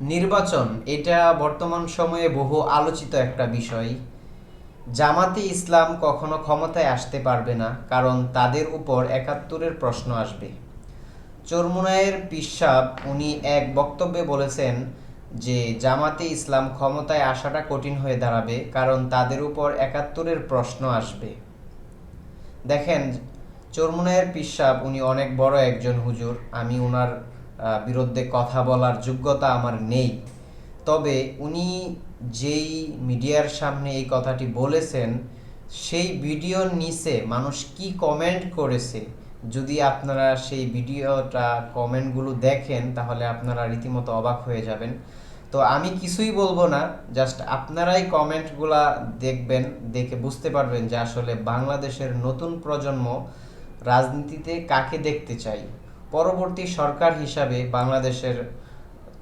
নির্বাচন, এটা বর্তমান সময়ে বহু আলোচিত একটা বিষয়। জামাতে ইসলাম কখনো ক্ষমতায় আসতে পারবে না, কারণ তাদের উপর একাত্তরের প্রশ্ন আসবে। চরমুনায়ের পিসাব, উনি এক বক্তব্যে বলেছেন যে, জামাতে ইসলাম ক্ষমতায় আসাটা কঠিন হয়ে দাঁড়াবে, কারণ তাদের উপর একাত্তরের প্রশ্ন আসবে। দেখেন, চরমুনায়ের পিসাব, উনি অনেক বড় একজন হুজুর, আমি ওনার বিরুদ্ধে কথা বলার যোগ্যতা আমার নেই। তবে উনি যেই মিডিয়ার সামনে এই কথাটি বলেছেন, সেই ভিডিওর নিচে মানুষ কি কমেন্ট করেছে, যদি আপনারা সেই ভিডিওটা কমেন্টগুলো দেখেন, তাহলে আপনারা রীতিমতো অবাক হয়ে যাবেন। তো আমি কিছুই বলব না জাস্ট আপনারাই কমেন্টগুলা দেখবেন, দেখে বুঝতে পারবেন যে আসলে বাংলাদেশের নতুন প্রজন্ম রাজনীতিতে কাকে দেখতে চাই পরবর্তী সরকার হিসাবে বাংলাদেশের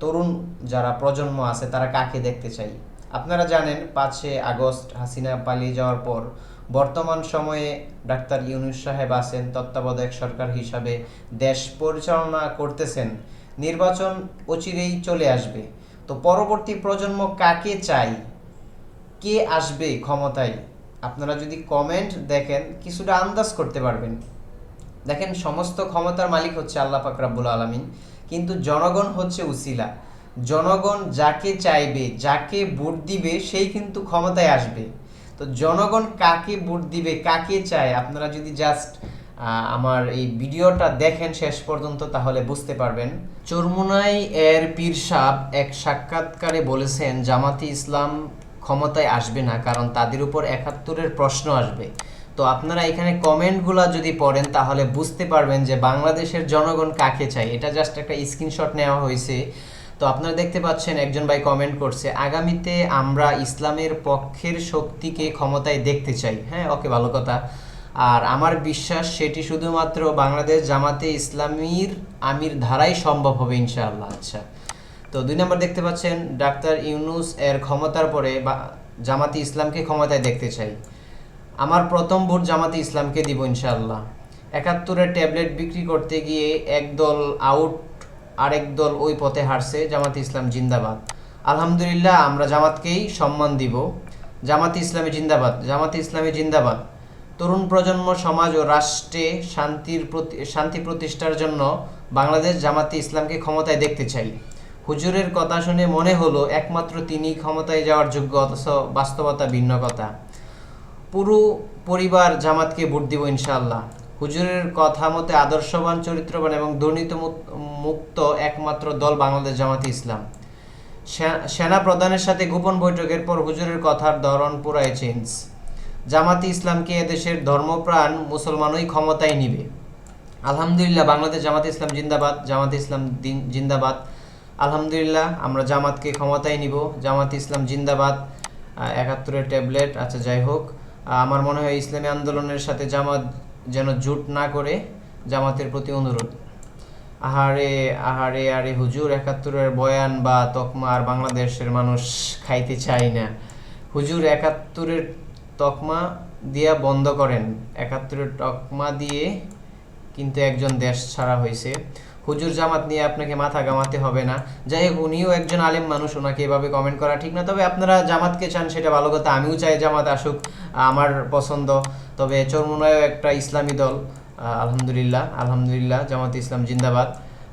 তরুণ যারা প্রজন্ম আছে, তারা কাকে দেখতে চাই? আপনারা জানেন পাঁচে আগস্ট হাসিনা পালিয়ে যাওয়ার পর বর্তমান সময়ে ডাক্তার ইউনুস সাহেব আছেন, তত্ত্বাবধায়ক সরকার হিসাবে দেশ পরিচালনা করতেছেন। নির্বাচন অচিরেই চলে আসবে। তো পরবর্তী প্রজন্ম কাকে চাই? কে আসবে ক্ষমতায়? আপনারা যদি কমেন্ট দেখেন, কিছুটা আন্দাজ করতে পারবেন। দেখেন, সমস্ত ক্ষমতার মালিক হচ্ছে আল্লাহ পাক রাব্বুল আলামিন, কিন্তু জনগণ হচ্ছে উসিলা। জনগণ যাকে চাইবে, যাকে ভোট দিবে, সেই কিন্তু ক্ষমতায় আসবে। তো জনগণ কাকে ভোট দিবে, কাকে চায়, আপনারা যদি জাস্ট আমার এই ভিডিওটা দেখেন শেষ পর্যন্ত, তাহলে বুঝতে পারবেন। চরমুনাই এর পীর সাহ এক সাক্ষাৎকারে বলেছেন, জামাতি ইসলাম ক্ষমতায় আসবে না, কারণ তাদের উপর একাত্তরের প্রশ্ন আসবে। তো আপনারা এখানে কমেন্টগুলো যদি পড়েন, তাহলে বুঝতে পারবেন যে বাংলাদেশের জনগণ কাকে চাই এটা জাস্ট একটা স্ক্রিনশট নেওয়া হয়েছে। তো আপনারা দেখতে পাচ্ছেন, একজন ভাই কমেন্ট করছে, আগামীতে আমরা ইসলামের পক্ষের শক্তিকে ক্ষমতায় দেখতে চাই। হ্যাঁ ওকে, ভালো কথা। আর আমার বিশ্বাস, সেটি শুধুমাত্র বাংলাদেশ জামাতে ইসলামীর আমির ধারাই সম্ভব হবে, ইনশাআল্লাহ। আচ্ছা। তো দুই নম্বর দেখতে পাচ্ছেন, ডাক্তার ইউনুস এর ক্ষমতার পরে বা জামাতে ইসলামকে ক্ষমতায় দেখতে চাই। আমার প্রথম ভোট জামাতে ইসলামকে দিব ইনশাআল্লাহ। একাত্তরের ট্যাবলেট বিক্রি করতে গিয়ে একদল আউট আরেক দল ওই পথে হারছে জামাতে ইসলাম জিন্দাবাদ। আলহামদুলিল্লাহ, আমরা জামাতকেই সম্মান দিব। জামাতে ইসলামী জিন্দাবাদ, জামাতে ইসলামী জিন্দাবাদ। তরুণ প্রজন্ম, সমাজ ও রাষ্ট্রে শান্তির প্রতি, শান্তি প্রতিষ্ঠার জন্য বাংলাদেশ জামাতে ইসলামকে ক্ষমতায় দেখতে চাই। হুজুরের কথা শুনে মনে হলো, একমাত্র তিনি ক্ষমতায় যাওয়ার যোগ্য, অথচ বাস্তবতা ভিন্ন কথা। পুরো পরিবার জামাতকে ভোট দিব ইনশাআল্লাহ। হুজুরের কথা মতে আদর্শবান, চরিত্রবান এবং দুর্নীতি মুক- মুক্ত একমাত্র দল বাংলাদেশ জামাতে ইসলাম। সেনা প্রধানের সাথে গোপন বৈঠকের পর হুজুরের কথার ধরন পুরাই চেঞ্জ। জামাতে ইসলামকে এদেশের ধর্মপ্রাণ মুসলমানই ক্ষমতায় নিবে। আলহামদুলিল্লাহ, বাংলাদেশ জামাতে ইসলাম জিন্দাবাদ, জামাতে ইসলাম জিন্দাবাদ। আলহামদুলিল্লাহ, আমরা জামাতকে ক্ষমতায় নিব। জামাতে ইসলাম জিন্দাবাদ। একাত্তরের ট্যাবলেট আচ্ছা যাই হোক। আমার মনে হয় ইসলামী আন্দোলনের সাথে জামাত যেন জুট না করে জামাতের প্রতি অনুরোধ। আহারে আহারে, আরে হুজুর, একাত্তরের বয়ান বা তকমা আর বাংলাদেশের মানুষ খাইতে চায় না। হুজুর, একাত্তরের তকমা দিয়া বন্ধ করেন। একাত্তরের তকমা দিয়ে কিন্তু একজন দেশ ছাড়া হয়েছে হুজুর জামাত নিয়ে আপনাকে মাথা গামাতে হবে না। যাই হোক, উনিও একজন আলেম মানুষ, ওনাকে এভাবে কমেন্ট করা ঠিক না। তবে আপনারা জামাতকে চান, সেটা ভালো কথা। আমিও চাই জামাত আসুক, আমার পছন্দ। তবে চরমুনায়ও একটা ইসলামী দল আলহামদুলিল্লাহ আলহামদুলিল্লাহ, জামাত ইসলাম জিন্দাবাদ।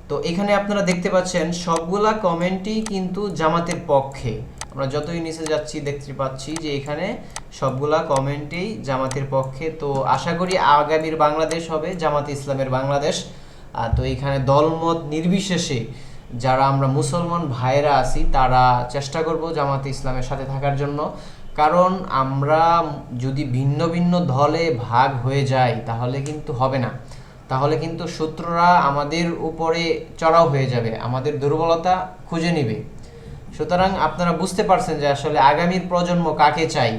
তো এখানে আপনারা দেখতে পাচ্ছেন, সবগুলা কমেন্টই কিন্তু জামাতের পক্ষে। আমরা যতই নিচে যাচ্ছি, দেখতে পাচ্ছি যে এখানে সবগুলা কমেন্টেই জামাতের পক্ষে। তো আশা করি আগামীর বাংলাদেশ হবে জামাত ইসলামের বাংলাদেশ। তো এখানে দলমত নির্বিশেষে যারা আমরা মুসলমান ভাইরা আছি, তারা চেষ্টা করব জামাতে ইসলামের সাথে থাকার জন্য। কারণ আমরা যদি ভিন্ন ভিন্ন দলে ভাগ হয়ে যাই, তাহলে কিন্তু হবে না। তাহলে কিন্তু শত্রুরা আমাদের উপরে চড়াও হয়ে যাবে, আমাদের দুর্বলতা খুঁজে নিবে। সুতরাং আপনারা বুঝতে পারছেন যে আসলে আগামীর প্রজন্ম কাকে চাই।